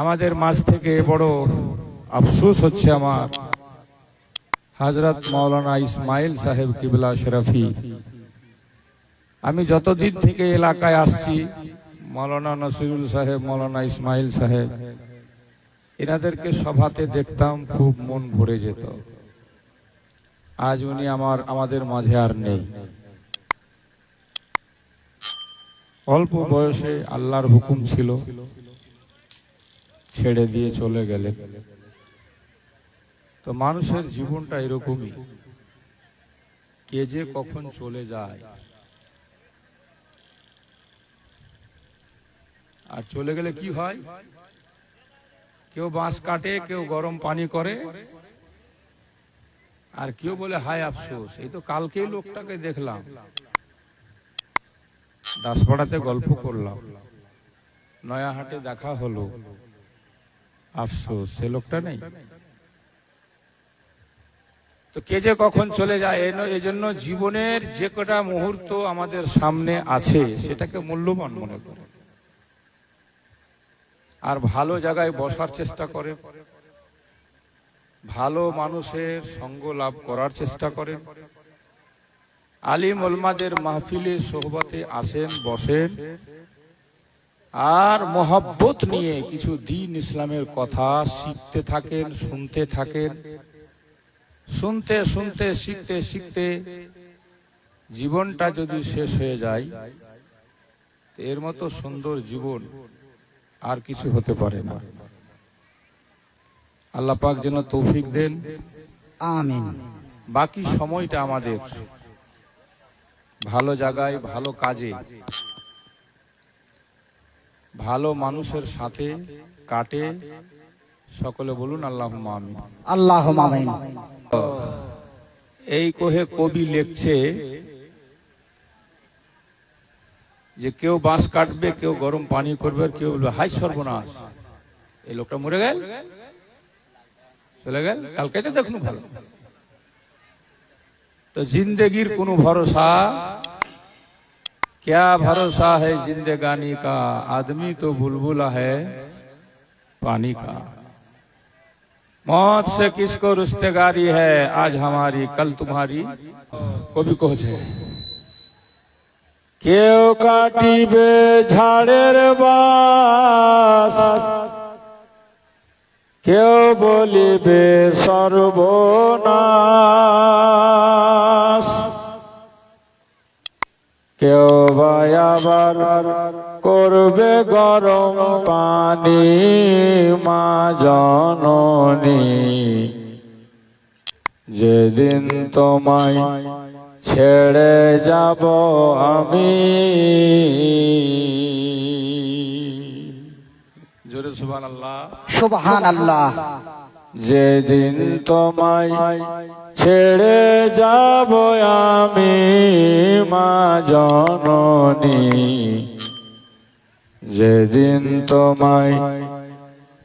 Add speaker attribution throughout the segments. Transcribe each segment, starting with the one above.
Speaker 1: আমাদের মাঝ থেকে বড় আফসোস হচ্ছে আমার হাজরত মাওলানা ইসমাইল সাহেব কিবলা শরফি। আমি যতদিন থেকে এলাকায় আসছি, মাওলানা নসিরুল সাহেব, মাওলানা ইসমাইল সাহেব, এনাদেরকে সভাতে দেখতাম খুব মন ভরে যেত। আজ উনি আমার, আমাদের মাঝে আর নেই। অল্প বয়সে আল্লাহর হুকুম ছিল ছেড়ে দিয়ে চলে গেলেন তো মানুষের জীবনটা এরকমই। কে যে কখন চলে যায়। আর চলে গেলে কি হয়? কেউ বাঁশ কাটে, কেউ গরম পানি করে। আর কেউ বলে, হায় আফসোস, এই তো কালকেই লোকটাকে দেখলাম। দাসপাড়াতে গল্প করলাম। নয়াহাটে দেখা হলো। আফসোস, সে লোকটা নেই। তো কে যে কখন চলে যায়, এন- এজন্য জীবনের যে কটা মুহূর্ত আমাদের সামনে আছে, সেটাকে মূল্যবান মনে করে। আর ভালো জায়গায় বসার চেষ্টা করে। ভালো মানুষের সঙ্গ লাভ করার চেষ্টা করেন আলিম ওলমাদের মাহফিলে সোহবতে আসেন, বসেন। আর মোহাব্বত নিয়ে কিছু দিন ইসলামের কথা শিখতে থাকেন শুনতে থাকেন। শুনতে শুনতে শিখতে শিখতে জীবনটা যদি শেষ হয়ে যায় এর মতো সুন্দর জীবন আর কিছু হতে পারে না। আল্লাহ পাক যেন তৌফিক দেন।
Speaker 2: আমিন।
Speaker 1: বাকি সময়টা আমাদের ভালো জায়গায় ভালো কাজে ভালো মানুষের সাথে কাটে। সকলে বলুন আল্লাহ
Speaker 2: আল্লাহ
Speaker 1: এই কোহে কবি লিখছে যে কেউ বাঁশ কাটবে কেউ গরম পানি করবে কেউ বলবে হাই সর্বনাশ! এই লোকটা মরে গেল? চলে গেল? কালকে তো দেখুন ভালো। তো জিন্দেগির কোনো ভরসা क्या भरोसा है जिंदगानी का? आदमी तो बुलबुला है पानी का। मौत से किसको रिश्तेदारी है? आज हमारी, कल तुम्हारी। को भी कोच है। केव काटी बे झाड़ेर बास। केव बोली बे सर्वोना আবার করবে গরম পানি মা জননী। যেদিন তোমায় ছেড়ে যাব আমি। জোরে সুবান আল্লাহ
Speaker 2: সুবহান আল্লাহ
Speaker 1: যেদিন তোমায় ছেড়ে যাব আমি, মা জননী, যেদিন তোমায়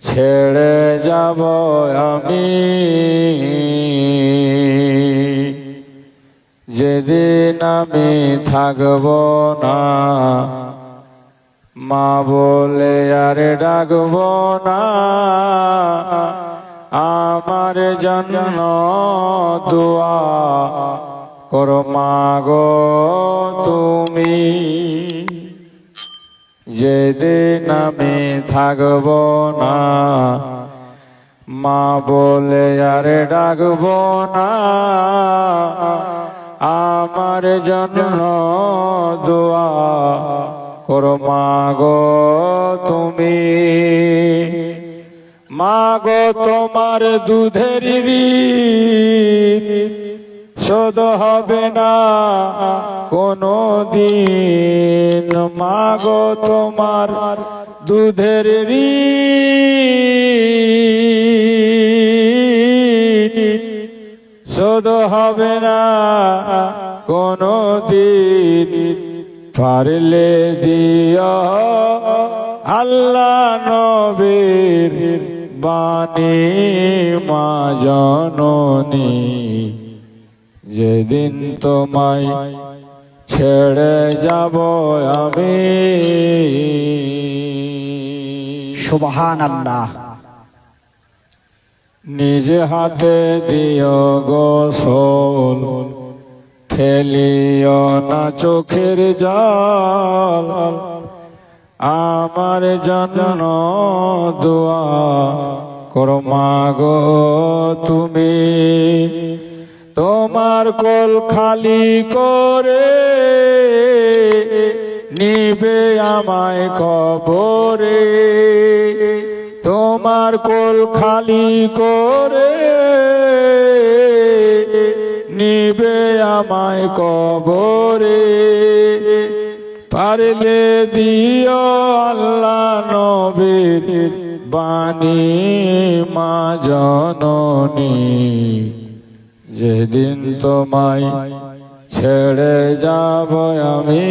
Speaker 1: ছেড়ে যাব আমি, যেদিন আমি থাকব না, মা বলে আর ডাকব না। আমার জন্য দোয়া করো মাগো তুমি। যেদিন আমি থাকব না, মা বলে আর ডাকব না। আমার জন্য দোয়া করো মাগো তুমি। মাগো তোমার দুধের শোধ হবে না কোনো দিন মাগো তোমার দুধের শোধ হবে না কোনো দিন পারলে দিয় আল্লাহ নবীর বাণী মা জননী যেদিন তোমায় ছেড়ে যাব আমি।
Speaker 2: সুবহান আল্লাহ
Speaker 1: নিজে হাতে দিও গোসল ফেলিও না চোখের জাল। আমার জন্য দোয়া করো মাগো তুমি। তোমার কোল খালি করে নিবে আমায় কবরে। তোমার কোল খালি করে নিবে আমায় কবরে। পারলে দিও আল্লাহ নবীর বাণী মা জননী। যেদিন তোমায় ছেড়ে যাব আমি